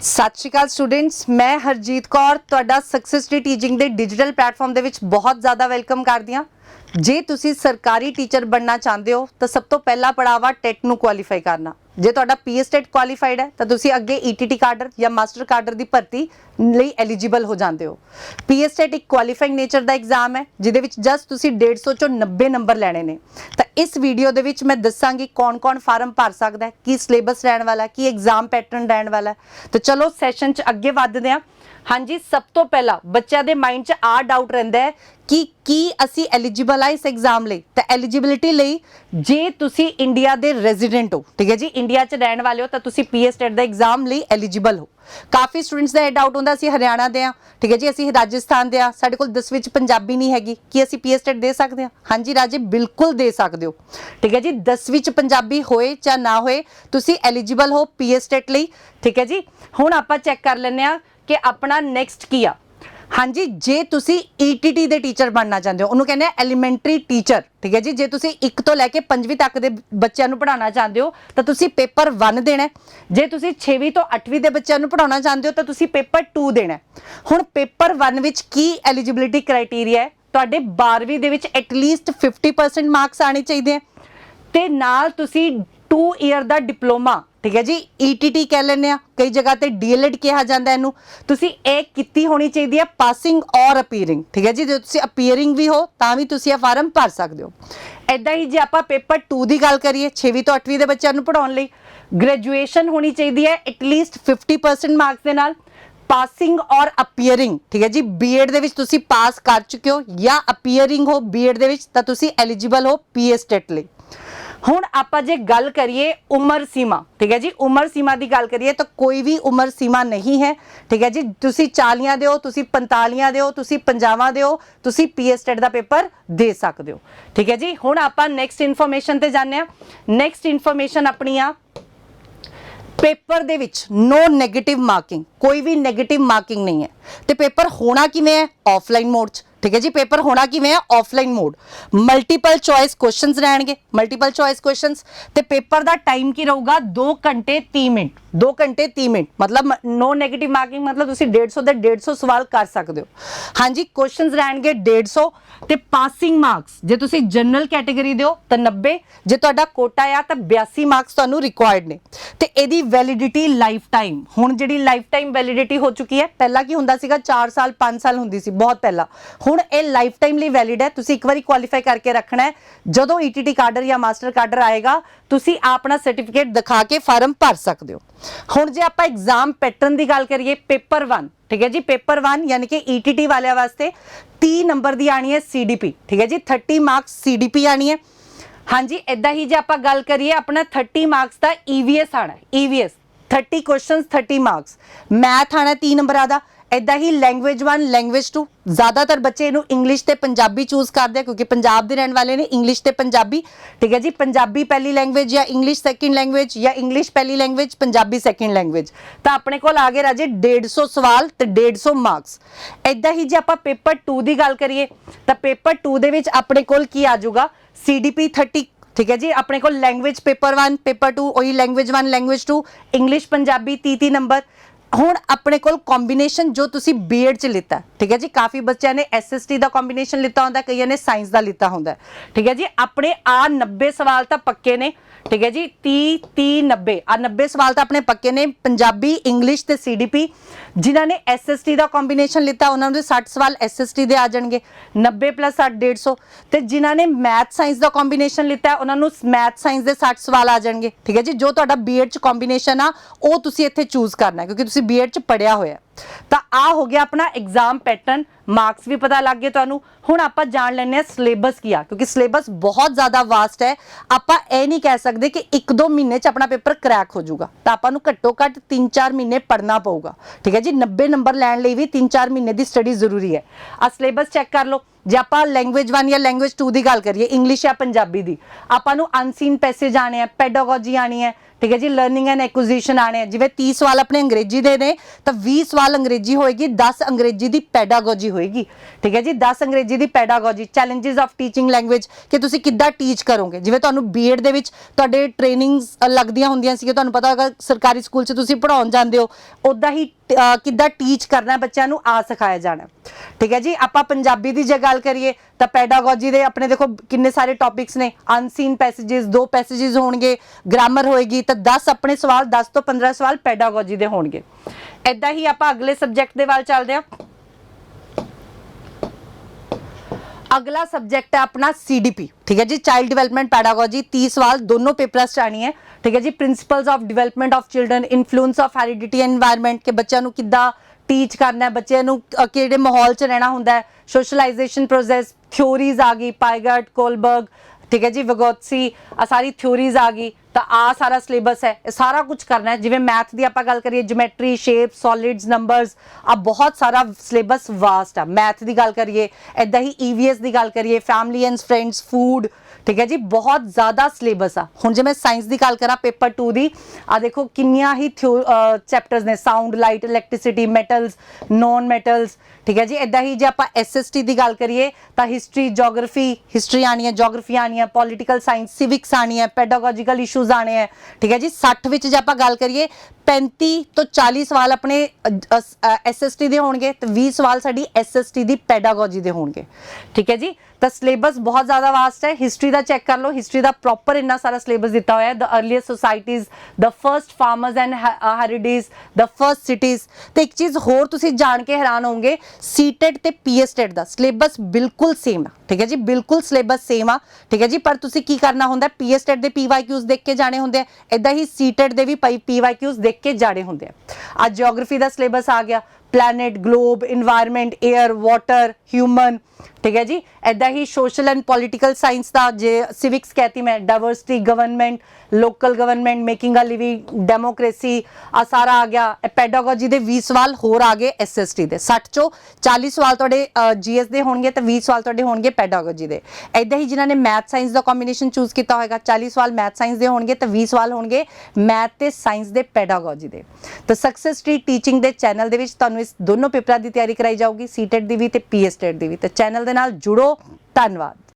ਸਤਿ ਸ਼੍ਰੀ ਅਕਾਲ ਸਟੂਡੈਂਟਸ ਮੈਂ ਹਰਜੀਤ ਕੌਰ, ਤੁਹਾਡਾ ਸਕਸੈਸ ਡੀ ਟੀਚਿੰਗ ਦੇ ਡਿਜੀਟਲ ਪਲੇਟਫਾਰਮ ਦੇ ਵਿੱਚ ਬਹੁਤ ਜ਼ਿਆਦਾ ਵੈਲਕਮ ਕਰਦੀ ਹਾਂ। ਜੇ ਤੁਸੀਂ ਸਰਕਾਰੀ ਟੀਚਰ ਬਣਨਾ ਚਾਹੁੰਦੇ ਹੋ, ਤਾਂ ਸਭ ਤੋਂ ਪਹਿਲਾ ਪੜਾਵਾ ਟੈਟ ਨੂੰ ਕੁਆਲੀਫਾਈ ਕਰਨਾ। ਜੇ ਤੁਹਾਡਾ ਪੀਐਸ ਟੈਟ ਕੁਆਲੀਫਾਈਡ ਹੈ, ਤਾਂ ਤੁਸੀਂ ਅੱਗੇ ਈਟੀਟੀ ਕਾਡਰ ਜਾਂ ਮਾਸਟਰ ਕਾਡਰ ਦੀ ਭਰਤੀ ਲਈ ਐਲੀਜੀਬਲ ਹੋ ਜਾਂਦੇ ਹੋ। ਪੀਐਸ ਟੈਟ ਇੱਕ ਕੁਆਲੀਫਾਈਂਗ ਨੇਚਰ ਦਾ ਐਗਜ਼ਾਮ ਹੈ, ਜਿਹਦੇ ਵਿੱਚ ਜਸਟ ਤੁਸੀਂ 150 ਚੋਂ 90 ਨੰਬਰ ਲੈਣੇ ਨੇ। ਤਾਂ ਇਸ ਵੀਡੀਓ ਦੇ ਵਿੱਚ ਮੈਂ ਦੱਸਾਂਗੀ ਕੌਣ-ਕੌਣ ਫਾਰਮ ਭਰ ਸਕਦਾ ਹੈ, ਕੀ ਸਿਲੇਬਸ ਰਹਿਣ ਵਾਲਾ ਕੀ ਐਗਜ਼ਾਮ ਪੈਟਰਨ ਰਹਿਣ ਵਾਲਾ ਹੈ। ਤਾਂ ਚਲੋ ਸੈਸ਼ਨ 'ਚ ਅੱਗੇ ਵਧਦੇ ਹਾਂ। ਹਾਂਜੀ, ਸਭ ਤੋਂ ਪਹਿਲਾਂ ਬੱਚਿਆਂ ਦੇ ਮਾਈਂਡ 'ਚ ਆ ਡਾਊਟ ਰਹਿੰਦਾ ਹੈ ਕਿ ਕੀ ਅਸੀਂ ਐਲੀਜੀਬਲ ਆ ਇਸ ਐਗਜ਼ਾਮ ਲਈ? ਤਾਂ ਐਲੀਜੀਬਿਲਿਟੀ ਲਈ ਜੇ ਤੁਸੀਂ ਇੰਡੀਆ ਦੇ ਰੈਜ਼ੀਡੈਂਟ ਹੋ, ਠੀਕ ਹੈ ਜੀ ਇੰਡੀਆ 'ਚ ਰਹਿਣ ਵਾਲੇ ਹੋ, ਤਾਂ ਤੁਸੀਂ ਪੀਐਸ ਸਟੇਟ ਦਾ ਐਗਜ਼ਾਮ ਲਈ ਐਲੀਜੀਬਲ ਹੋ। ਕਾਫੀ ਸਟੂਡੈਂਟਸ ਦਾ ਇਹ ਡਾਊਟ ਹੁੰਦਾ, ਅਸੀਂ ਹਰਿਆਣਾ ਦੇ ਆ ਠੀਕ ਹੈ ਜੀ, ਅਸੀਂ ਰਾਜਸਥਾਨ ਦੇ ਆ ਸਾਡੇ ਕੋਲ 10 ਵਿੱਚ ਪੰਜਾਬੀ ਨਹੀਂ ਹੈਗੀ, ਕੀ ਅਸੀਂ ਪੀਐਸ ਸਟੇਟ ਦੇ ਸਕਦੇ ਹਾਂ? ਹਾਂਜੀ ਰਾਜੇ, ਬਿਲਕੁਲ ਦੇ ਸਕਦੇ ਹੋ। ਠੀਕ ਹੈ ਜੀ 10 ਵਿੱਚ ਪੰਜਾਬੀ ਹੋਏ ਜਾਂ ਨਾ ਹੋਏ, ਤੁਸੀਂ ਐਲੀਜੀਬਲ ਹੋ ਪੀਐਸ ਸਟੇਟ ਲਈ, ਠੀਕ ਹੈ ਜੀ। ਹੁਣ ਆਪਾਂ ਚੈੱਕ ਕਰ ਲੈਂਦੇ ਆ ਕਿ ਆਪਣਾ ਨੈਕਸਟ ਕੀ ਆ? ਹਾਂਜੀ, ਜੇ ਤੁਸੀਂ ETT ਦੇ ਟੀਚਰ ਬਣਨਾ ਚਾਹੁੰਦੇ ਹੋ, ਉਹਨੂੰ ਕਹਿੰਦੇ ਆ ਐਲੀਮੈਂਟਰੀ ਟੀਚਰ ਠੀਕ ਹੈ ਜੀ? ਜੇ ਤੁਸੀਂ 1 ਤੋਂ ਲੈ ਕੇ 5ਵੀਂ ਤੱਕ ਦੇ ਬੱਚਿਆਂ ਨੂੰ ਪੜਾਉਣਾ ਚਾਹੁੰਦੇ ਹੋ, ਤਾਂ ਤੁਸੀਂ ਪੇਪਰ 1 ਦੇਣਾ ਜੇ ਤੁਸੀਂ 6ਵੀਂ ਤੋਂ 8ਵੀਂ ਦੇ ਬੱਚਿਆਂ ਨੂੰ ਪੜਾਉਣਾ ਚਾਹੁੰਦੇ ਹੋ, ਤਾਂ ਤੁਸੀਂ ਪੇਪਰ 2 ਦੇਣਾ ਹੁਣ ਪੇਪਰ 1 ਵਿੱਚ ਕੀ ਐਲੀਜੀਬਿਲਿਟੀ ਕ੍ਰਾਈਟੇਰੀਆ ਹੈ? ਤੁਹਾਡੇ 12ਵੀਂ ਦੇ ਵਿੱਚ ਐਟਲੀਸਟ 50% ਮਾਰਕਸ ਆਣੇ ਚਾਹੀਦੇ ਹੈ। ਤੇ ਨਾਲ ਤੁਸੀਂ 2 ਇਅਰ ਦਾ ਡਿਪਲੋਮਾ ਠੀਕ ਹੈ ਜੀ ETT ਕਹਿ ਲੈਂਦੇ ਆ। ਕਈ ਜਗ੍ਹਾ ਤੇ DLED ਕਿਹਾ ਜਾਂਦਾ ਇਹਨੂੰ। ਤੁਸੀਂ ਇਹ ਕੀਤੀ ਹੋਣੀ ਚਾਹੀਦੀ ਹੈ ਪਾਸਿੰਗ ਔਰ ਅਪੀਅਰਿੰਗ ਠੀਕ ਹੈ ਜੀ, ਜੇ ਤੁਸੀਂ ਅਪੀਅਰਿੰਗ ਵੀ ਹੋ, ਤਾਂ ਵੀ ਤੁਸੀਂ ਇਹ ਫਾਰਮ ਭਰ ਸਕਦੇ ਹੋ। ਐਦਾਂ ਹੀ ਜੇ ਆਪਾਂ ਪੇਪਰ 2 ਦੀ ਗੱਲ ਕਰੀਏ 6ਵੀਂ ਤੋਂ 8ਵੀਂ ਦੇ ਬੱਚਿਆਂ ਨੂੰ ਪੜਾਉਣ ਲਈ ਗ੍ਰੈਜੂਏਸ਼ਨ ਹੋਣੀ ਚਾਹੀਦੀ ਹੈ ਐਟਲੀਸਟ 50% ਮਾਰਕਸ ਦੇ ਨਾਲ। ਪਾਸਿੰਗ ਔਰ ਅਪੀਅਰਿੰਗ ਠੀਕ ਹੈ ਜੀ ਬੀਐਡ ਦੇ ਵਿੱਚ ਤੁਸੀਂ ਪਾਸ ਕਰ ਚੁੱਕੇ ਹੋ ਜਾਂ ਅਪੀਅਰਿੰਗ ਹੋ ਬੀਐਡ ਦੇ ਵਿੱਚ, ਤਾਂ ਤੁਸੀਂ ਐਲੀਜੀਬਲ ਹੋ ਪੀਐਸ ਟੈਟ ਲਈ। ਹੁਣ ਆਪਾਂ ਜੇ ਗੱਲ ਕਰੀਏ ਉਮਰ ਸੀਮਾ, ਠੀਕ ਹੈ ਜੀ? ਉਮਰ ਸੀਮਾ ਦੀ ਗੱਲ ਕਰੀਏ ਤਾਂ ਕੋਈ ਵੀ ਉਮਰ ਸੀਮਾ ਨਹੀਂ ਹੈ, ਠੀਕ ਹੈ ਜੀ? ਤੁਸੀਂ 40 ਦੇ ਹੋ ਤੁਸੀਂ 45 ਦੇ ਹੋ ਤੁਸੀਂ 50 ਦੇ ਹੋ ਤੁਸੀਂ ਪੀਐਸ ਟੈਟ ਦਾ ਪੇਪਰ ਦੇ ਸਕਦੇ ਹੋ, ਠੀਕ ਹੈ ਜੀ? ਹੁਣ ਆਪਾਂ ਨੈਕਸਟ ਇਨਫੋਰਮੇਸ਼ਨ ਤੇ ਜਾਂਦੇ ਆ ਨੈਕਸਟ ਇਨਫੋਰਮੇਸ਼ਨ ਆਪਣੀ ਆ, ਪੇਪਰ ਦੇ ਵਿੱਚ ਨੋ 네ਗੇਟਿਵ ਮਾਰਕਿੰਗ ਕੋਈ ਵੀ 네ਗੇਟਿਵ ਮਾਰਕਿੰਗ ਨਹੀਂ ਹੈ। ਤੇ ਪੇਪਰ ਹੋਣਾ ਕਿਵੇਂ ਹੈ? ਆਫਲਾਈਨ ਮੋਡ 'ਚ। ਠੀਕ ਹੈ ਜੀ, ਪੇਪਰ ਹੋਣਾ ਕਿਵੇਂ ਹੈ offline mode multiple choice questions ਰਹਿਣਗੇ ਮਲਟੀਪਲ ਚੁਆਇਸ ਕੁਐਸਚਨਸ ਤੇ ਪੇਪਰ ਦਾ ਟਾਈਮ ਕੀ ਰਹੂਗਾ? 2 ਘੰਟੇ 30 ਮਿੰਟ 2 ਘੰਟੇ 30 ਮਿੰਟ। ਮਤਲਬ ਨੋ 네ਗੇਟਿਵ ਮਾਰਕਿੰਗ ਮਤਲਬ ਤੁਸੀਂ 150 ਦੇ 150 ਸਵਾਲ ਕਰ ਸਕਦੇ ਹੋ। ਹਾਂਜੀ ਕੁਐਸਚਨਸ ਰਹਿਣਗੇ 150 ਤੇ ਪਾਸਿੰਗ ਮਾਰਕਸ ਜੇ ਤੁਸੀਂ ਜਨਰਲ ਕੈਟਾਗਰੀ ਦੇ ਹੋ ਤਾਂ 90 ਜੇ ਤੁਹਾਡਾ ਕੋਟਾ ਆ, ਤਾਂ 82 ਮਾਰਕਸ ਤੁਹਾਨੂੰ ਰਿਕੁਆਇਰਡ ਨੇ। ਤੇ ਇਹਦੀ ਵੈਲਿਡਿਟੀ ਲਾਈਫ ਟਾਈਮ ਹੁਣ ਜਿਹੜੀ ਲਾਈਫ ਟਾਈਮ ਵੈਲਿਡਿਟੀ ਹੋ ਚੁੱਕੀ ਹੈ, ਪਹਿਲਾਂ ਕੀ ਹੁੰਦਾ ਸੀਗਾ? 4 ਸਾਲ 5 ਸਾਲ ਹੁੰਦੀ ਸੀ, ਬਹੁਤ ਪਹਿਲਾਂ। ਹੁਣ ਇਹ ਲਾਈਫ ਟਾਈਮ ਲਈ ਵੈਲਿਡ ਹੈ। ਤੁਸੀਂ ਇੱਕ ਵਾਰੀ ਕੁਆਲੀਫਾਈ ਕਰਕੇ ਰੱਖਣਾ ਹੈ। ਜਦੋਂ ETT ਕਾਡਰ ਜਾਂ ਮਾਸਟਰ ਕਾਡਰ ਆਏਗਾ, ਤੁਸੀਂ ਆਪਣਾ ਸਰਟੀਫਿਕੇਟ ਦਿਖਾ ਕੇ ਫਾਰਮ ਭਰ ਸਕਦੇ ਹੋ। ਹੁਣ ਜੇ ਆਪਾਂ ਐਗਜ਼ਾਮ ਪੈਟਰਨ ਦੀ ਗੱਲ ਕਰੀਏ ਪੇਪਰ 1 ਠੀਕ ਹੈ ਜੀ? ਪੇਪਰ 1 ਯਾਨੀ ਕਿ ETT ਵਾਲਿਆਂ ਵਾਸਤੇ 30 ਨੰਬਰ ਦੀ ਆਣੀ ਹੈ CDP ਠੀਕ ਹੈ ਜੀ? 30 ਮਾਰਕਸ CDP ਆਣੀ ਹੈ। ਹਾਂਜੀ ਇਦਾਂ ਹੀ ਜੇ ਆਪਾਂ ਗੱਲ ਕਰੀਏ, ਆਪਣਾ 30 ਮਾਰਕਸ ਦਾ EVS ਆਣਾ ਹੈ। EVS 30 ਕੁਐਸਚਨਸ 30 ਮਾਰਕਸ ਮੈਥ ਆਣਾ 3 ਨੰਬਰਾਂ ਦਾ। ਇਦਾਂ ਹੀ ਲੈਂਗੁਏਜ 1 ਲੈਂਗੁਏਜ 2 ਜ਼ਿਆਦਾਤਰ ਬੱਚੇ ਇਹਨੂੰ ਇੰਗਲਿਸ਼ ਤੇ ਪੰਜਾਬੀ ਚੂਜ਼ ਕਰਦੇ ਆ, ਕਿਉਂਕਿ ਪੰਜਾਬ ਦੇ ਰਹਿਣ ਵਾਲੇ ਨੇ ਇੰਗਲਿਸ਼ ਤੇ ਪੰਜਾਬੀ। ਠੀਕ ਹੈ ਜੀ, ਪੰਜਾਬੀ ਪਹਿਲੀ ਲੈਂਗੁਏਜ ਜਾਂ ਇੰਗਲਿਸ਼ ਸੈਕਿੰਡ ਲੈਂਗੁਏਜ ਜਾਂ ਇੰਗਲਿਸ਼ ਪਹਿਲੀ ਲੈਂਗੁਏਜ ਪੰਜਾਬੀ ਸੈਕਿੰਡ ਲੈਂਗੁਏਜ ਤਾਂ ਆਪਣੇ ਕੋਲ ਆ ਗਏ ਰਾਜੇ 150 ਸਵਾਲ ਤੇ 150 ਮਾਰਕਸ ਇਦਾਂ ਹੀ ਜੇ ਆਪਾਂ ਪੇਪਰ 2 ਦੀ ਗੱਲ ਕਰੀਏ, ਤਾਂ ਪੇਪਰ 2 ਦੇ ਵਿੱਚ ਆਪਣੇ ਕੋਲ ਕੀ ਆ ਜਾਊਗਾ? CDP 30 ਠੀਕ ਹੈ ਜੀ, ਆਪਣੇ ਕੋਲ ਲੈਂਗੁਏਜ ਪੇਪਰ 1 ਪੇਪਰ 2 ਉਹੀ language 1 language 2 English Punjabi 30 30 number ਹੁਣ ਆਪਣੇ ਕੋਲ ਕੰਬੀਨੇਸ਼ਨ ਜੋ ਤੁਸੀਂ ਬੀਐਡ ਚ ਲਿੱਤਾ ਠੀਕ ਹੈ ਜੀ? ਕਾਫੀ ਬੱਚਿਆਂ ਨੇ ਐਸਐਸਟੀ ਦਾ ਕੰਬੀਨੇਸ਼ਨ ਲਿੱਤਾ ਹੁੰਦਾ, ਕਈਆਂ ਨੇ ਸਾਇੰਸ ਦਾ ਲਿੱਤਾ ਹੁੰਦਾ ਠੀਕ ਹੈ ਜੀ? ਆਪਣੇ ਆ 90 ਸਵਾਲ ਤਾਂ ਪੱਕੇ ਨੇ, ਠੀਕ ਹੈ ਜੀ? 30 30 90 ਆ 90 ਸਵਾਲ ਤਾਂ ਆਪਣੇ ਪੱਕੇ ਨੇ, ਪੰਜਾਬੀ ਇੰਗਲਿਸ਼ ਤੇ ਸੀਡੀਪੀ ਜਿਨ੍ਹਾਂ ਨੇ ਐਸਐਸਟੀ ਦਾ ਕੰਬੀਨੇਸ਼ਨ ਲਿੱਤਾ, ਉਹਨਾਂ ਨੂੰ 60 ਸਵਾਲ ਐਸਐਸਟੀ ਦੇ ਆ ਜਾਣਗੇ 90 60 150 ਤੇ ਜਿਨ੍ਹਾਂ ਨੇ ਮੈਥ ਸਾਇੰਸ ਦਾ ਕੰਬੀਨੇਸ਼ਨ ਲਿੱਤਾ, ਉਹਨਾਂ ਨੂੰ ਮੈਥ ਸਾਇੰਸ ਦੇ 60 ਸਵਾਲ ਆ ਜਾਣਗੇ, ਠੀਕ ਹੈ ਜੀ? ਜੋ ਤੁਹਾਡਾ ਬੀਐਡ ਚ ਕੰਬੀਨੇਸ਼ਨ ਆ, ਉਹ ਤੁਸੀਂ ਇੱਥੇ ਚੂਜ਼ ਕਰਨਾ ਕਿਉਂਕਿ ਤੁਸੀਂ ਬੀਐਡ ਚ ਪੜਿਆ ਹੋਇਆ ਤਾਂ ਆ ਹੋ ਗਿਆ ਆਪਣਾ ਐਗਜ਼ਾਮ ਪੈਟਰਨ ਮਾਰਕਸ ਵੀ ਪਤਾ ਲੱਗ ਗਏ ਤੁਹਾਨੂੰ। ਹੁਣ ਆਪਾਂ ਜਾਣ ਲੈਣੇ ਆ ਸਿਲੇਬਸ ਕੀ ਆ। ਕਿਉਂਕਿ ਸਿਲੇਬਸ ਬਹੁਤ ਜ਼ਿਆਦਾ ਵਾਸਟ ਹੈ। ਆਪਾਂ ਇਹ ਨਹੀਂ ਕਹਿ ਸਕਦੇ ਕਿ 1-2 ਮਹੀਨੇ ਚ ਆਪਣਾ ਪੇਪਰ ਕ੍ਰੈਕ ਹੋ ਜਾਊਗਾ। ਤਾਂ ਆਪਾਂ ਨੂੰ ਘੱਟੋ ਘੱਟ 3-4 ਮਹੀਨੇ ਪੜ੍ਹਨਾ ਪਊਗਾ। ਠੀਕ ਹੈ ਜੀ? 90 ਨੰਬਰ ਲੈਣ ਲਈ ਵੀ 3-4 ਮਹੀਨੇ ਦੀ ਸਟੱਡੀ ਜ਼ਰੂਰੀ ਹੈ। ਆ ਸਿਲੇਬਸ ਚੈੱਕ ਕਰ ਲਓ। ਜੇ ਆਪਾਂ ਲੈਂਗੁਏਜ 1 ਜਾਂ ਲੈਂਗੁਏਜ 2 ਦੀ ਗੱਲ ਕਰੀਏ ਇੰਗਲਿਸ਼ ਜਾਂ ਪੰਜਾਬੀ ਦੀ, ਆਪਾਂ ਨੂੰ ਅਨਸੀਨ ਪੈਸੇਜ ਆਣੇ ਆ ਪੈਡਾਗੋਜੀ ਆਣੀ ਹੈ, ਠੀਕ ਹੈ ਜੀ ਲਰਨਿੰਗ ਐਂਡ ਐਕੁਜੀਸ਼ਨ ਆਣੇ ਆ। ਜਿਵੇਂ 30 ਸਵਾਲ ਆਪਣੇ ਅੰਗਰੇਜ਼ੀ ਦੇ ਨੇ, ਤਾਂ 20 ਸਵਾਲ ਅੰਗਰੇਜ਼ੀ ਹੋਏਗੀ 10 ਅੰਗਰੇਜ਼ੀ ਦੀ ਪੈਡਾਗੋਜੀ ਹੋਏਗੀ, ਠੀਕ ਹੈ ਜੀ 10 ਅੰਗਰੇਜ਼ੀ ਦੀ pedagogy challenges of teaching language ਕਿ ਤੁਸੀਂ ਕਿੱਦਾਂ ਟੀਚ ਕਰੋਗੇ? ਜਿਵੇਂ ਤੁਹਾਨੂੰ ਬੀਐਡ ਦੇ ਵਿੱਚ ਤੁਹਾਡੇ ਟ੍ਰੇਨਿੰਗਸ ਲੱਗਦੀਆਂ ਹੁੰਦੀਆਂ ਸੀ, ਤੁਹਾਨੂੰ ਪਤਾ ਹੋਗਾ ਸਰਕਾਰੀ ਸਕੂਲ 'ਚ ਤੁਸੀਂ ਪੜਾਉਣ ਜਾਂਦੇ ਹੋ ਉਦਾਂ ਹੀ ਕਿੱਦਾਂ ਟੀਚ ਕਰਨਾ ਬੱਚਿਆਂ ਨੂੰ, ਆ ਸਿਖਾਇਆ ਜਾਣਾ ਠੀਕ ਹੈ ਜੀ? ਆਪਾਂ ਪੰਜਾਬੀ ਦੀ ਜੇ ਗੱਲ ਕਰੀਏ, ਤਾਂ ਪੈਡਾਗੋਜੀ ਦੇ ਆਪਣੇ ਦੇਖੋ ਕਿੰਨੇ ਸਾਰੇ ਟੌਪਿਕਸ ਨੇ। ਅਨਸੀਨ ਪੈਸੇजेस ਦੋ ਪੈਸੇजेस ਹੋਣਗੇ ਗ੍ਰਾਮਰ ਹੋਏਗੀ, ਤਾਂ 10 ਆਪਣੇ ਸਵਾਲ 10 ਤੋਂ 15 ਸਵਾਲ ਪੈਡਾਗੋਜੀ ਦੇ ਹੋਣਗੇ। ਐਦਾਂ ਹੀ ਆਪਾਂ ਅਗਲੇ ਸਬਜੈਕਟ ਦੇ ਵੱਲ ਚੱਲਦੇ ਹਾਂ। अगला सब्जेक्ट है अपना सीडीपी ठीक है जी चाइल्ड डेवलपमेंट पैडागोजी तीस सवाल दोनों पेपर्स चाहिए है ਠੀਕ ਹੈ ਜੀ principles of development of children influence of heredity environment ਕਿ ਬੱਚਿਆਂ ਨੂੰ ਕਿੱਦਾਂ ਟੀਚ ਕਰਨਾ ਹੈ, ਬੱਚਿਆਂ ਨੂੰ ਕਿਹੜੇ ਮਾਹੌਲ 'ਚ ਰਹਿਣਾ ਹੁੰਦਾ ਹੈ ਸੋਸ਼ਲਾਈਜੇਸ਼ਨ ਪ੍ਰੋਸੈਸ ਥਿਉਰੀਜ਼ ਆ ਗਈ ਪਾਈਗਾਰਡ ਕੋਲਬਰਗ ਠੀਕ ਹੈ ਜੀ ਵਿਗੋਤਸੀ ਆ ਸਾਰੀ ਥਿਉਰੀਜ਼ ਆ ਗਈ, ਤਾਂ ਆ ਸਾਰਾ ਸਿਲੇਬਸ ਹੈ, ਇਹ ਸਾਰਾ ਕੁਝ ਕਰਨਾ ਹੈ। ਜਿਵੇਂ ਮੈਥ ਦੀ ਆਪਾਂ ਗੱਲ ਕਰੀਏ ਜਿਓਮੈਟਰੀ ਸ਼ੇਪ ਸੋਲਿਡਸ ਨੰਬਰਸ ਆ ਬਹੁਤ ਸਾਰਾ ਸਿਲੇਬਸ ਵਾਸਟ ਆ। ਮੈਥ ਦੀ ਗੱਲ ਕਰੀਏ ਐਦਾਂ ਹੀ ਈਵੀਐਸ ਦੀ ਗੱਲ ਕਰੀਏ ਫੈਮਿਲੀ ਐਂਡ ਫਰੈਂਡਸ ਫੂਡ ਠੀਕ ਹੈ ਜੀ, ਬਹੁਤ ਜ਼ਿਆਦਾ ਸਿਲੇਬਸ ਆ। ਹੁਣ ਜੇ ਮੈਂ ਸਾਇੰਸ ਦੀ ਗੱਲ ਕਰਾਂ ਪੇਪਰ 2 ਦੀ ਆ ਦੇਖੋ ਕਿੰਨੀਆਂ ਹੀ ਚੈਪਟਰਸ ਨੇ sound light electricity metals non metals ਠੀਕ ਹੈ ਜੀ ਐਦਾਂ ਹੀ ਜੇ ਆਪਾਂ ਐਸਐਸਟੀ ਦੀ ਗੱਲ ਕਰੀਏ, ਤਾਂ ਹਿਸਟਰੀ ਜੀਓਗ੍ਰਾਫੀ ਹਿਸਟਰੀ ਆਣੀ ਹੈ ਜੀਓਗ੍ਰਾਫੀ ਆਣੀ ਹੈ ਪੋਲਿਟੀਕਲ ਸਾਇੰਸ ਸਿਵਿਕਸ ਆਣੀ ਹੈ ਪੈਡਾਗੋਜੀਕਲ ਇਸ਼ੂਜ਼ ਆਣੇ ਹੈ ਠੀਕ ਹੈ ਜੀ 60 ਵਿੱਚ ਜੇ ਆਪਾਂ ਗੱਲ ਕਰੀਏ 35 ਤੋਂ 40 ਸਵਾਲ ਆਪਣੇ ਐਸਐਸਟੀ ਦੇ ਹੋਣਗੇ ਤੇ 20 ਸਵਾਲ ਸਾਡੀ ਐਸਐਸਟੀ ਦੀ ਪੈਡਾਗੋਜੀ ਦੇ ਹੋਣਗੇ। ਠੀਕ ਹੈ ਜੀ? ਤਾਂ ਸਿਲੇਬਸ ਬਹੁਤ ਜ਼ਿਆਦਾ ਵਾਸਟ ਹੈ। ਹਿਸਟਰੀ ਦਾ ਚੈੱਕ ਕਰ ਲਓ। ਹਿਸਟਰੀ ਦਾ ਪ੍ਰੋਪਰ ਇੰਨਾ ਸਾਰਾ ਸਿਲੇਬਸ ਦਿੱਤਾ ਹੋਇਆ ਹੈ। The earliest societies the first farmers and herders the first cities ਤੇ ਇੱਕ ਚੀਜ਼ ਹੋਰ ਤੁਸੀਂ ਜਾਣ ਕੇ ਹੈਰਾਨ ਹੋਵੋਗੇ ਸੀਟੈਟ ਤੇ ਪੀਐਸਟੈਟ ਦਾ ਸਿਲੇਬਸ ਬਿਲਕੁਲ ਸੇਮ ਹੈ ਠੀਕ ਹੈ ਜੀ? ਬਿਲਕੁਲ ਸਿਲੇਬਸ ਸੇਮ ਆ। ਠੀਕ ਹੈ ਜੀ? ਪਰ ਤੁਸੀਂ ਕੀ ਕਰਨਾ ਹੁੰਦਾ ਪੀਐਸਟੈਟ ਦੇ ਪੀਵਾਈਕਿਊਜ਼ ਦੇਖ ਕੇ ਜਾਣੇ ਹੁੰਦੇ ਆ। ਇਦਾਂ ਹੀ ਸੀਟੈਟ ਦੇ ਵੀ ਪੀਵਾਈਕਿਊਜ਼ ਦੇਖ ਕੇ ਜਾਣੇ ਹੁੰਦੇ ਆ। ਅੱਜ ਜੀਓਗ੍ਰਾਫੀ ਦਾ ਸਿਲੇਬਸ ਆ ਗਿਆ। Planet globe environment, air, water human ਠੀਕ ਹੈ ਜੀ? ਐਦਾਂ ਹੀ ਸੋਸ਼ਲ ਐਂਡ ਪੋਲਿਟੀਕਲ ਸਾਇੰਸ ਦਾ ਜੇ ਸਿਵਿਕਸ ਕਹਤੀ ਮੈਂ diversity government local government making a living democracy ਆ ਸਾਰਾ ਆ ਗਿਆ। ਪੈਡਾਗੋਜੀ ਦੇ 20 ਸਵਾਲ ਹੋਰ ਆ ਗਏ ਐਸਐਸਟੀ ਦੇ। 60 ਚੋਂ 40 ਸਵਾਲ ਤੁਹਾਡੇ ਜੀਐਸ ਦੇ ਹੋਣਗੇ ਤੇ 20 ਸਵਾਲ ਤੁਹਾਡੇ ਹੋਣਗੇ ਪੈਡਾਗੋਜੀ ਦੇ। ਐਦਾਂ ਹੀ ਜਿਨ੍ਹਾਂ ਨੇ ਮੈਥ ਸਾਇੰਸ ਦਾ ਕੰਬੀਨੇਸ਼ਨ ਚੂਜ਼ ਕੀਤਾ ਹੋਏਗਾ 40 ਸਵਾਲ ਮੈਥ ਸਾਇੰਸ ਦੇ ਹੋਣਗੇ ਤੇ 20 ਸਵਾਲ ਹੋਣਗੇ ਮੈਥ ਤੇ ਸਾਇੰਸ ਦੇ ਪੈਡਾਗੋਜੀ ਦੇ। ਤਾਂ ਸਕਸੈਸ ਸਟਰੀਟ ਟੀਚਿੰਗ ਦੇ ਚੈਨਲ ਦੇ ਵਿੱਚ ਤੁਹਾਨੂੰ ਤੁਹਾਨੂੰ ਇਸ ਦੋਨੋਂ ਪੇਪਰਾਂ ਦੀ ਤਿਆਰੀ ਕਰਾਈ ਜਾਊਗੀ ਸੀਟੈਟ ਦੀ ਵੀ ਤੇ ਪੀਐਸਟੈਟ ਦੀ ਵੀ। ਤੇ ਚੈਨਲ ਦੇ ਨਾਲ ਜੁੜੋ। ਧੰਨਵਾਦ।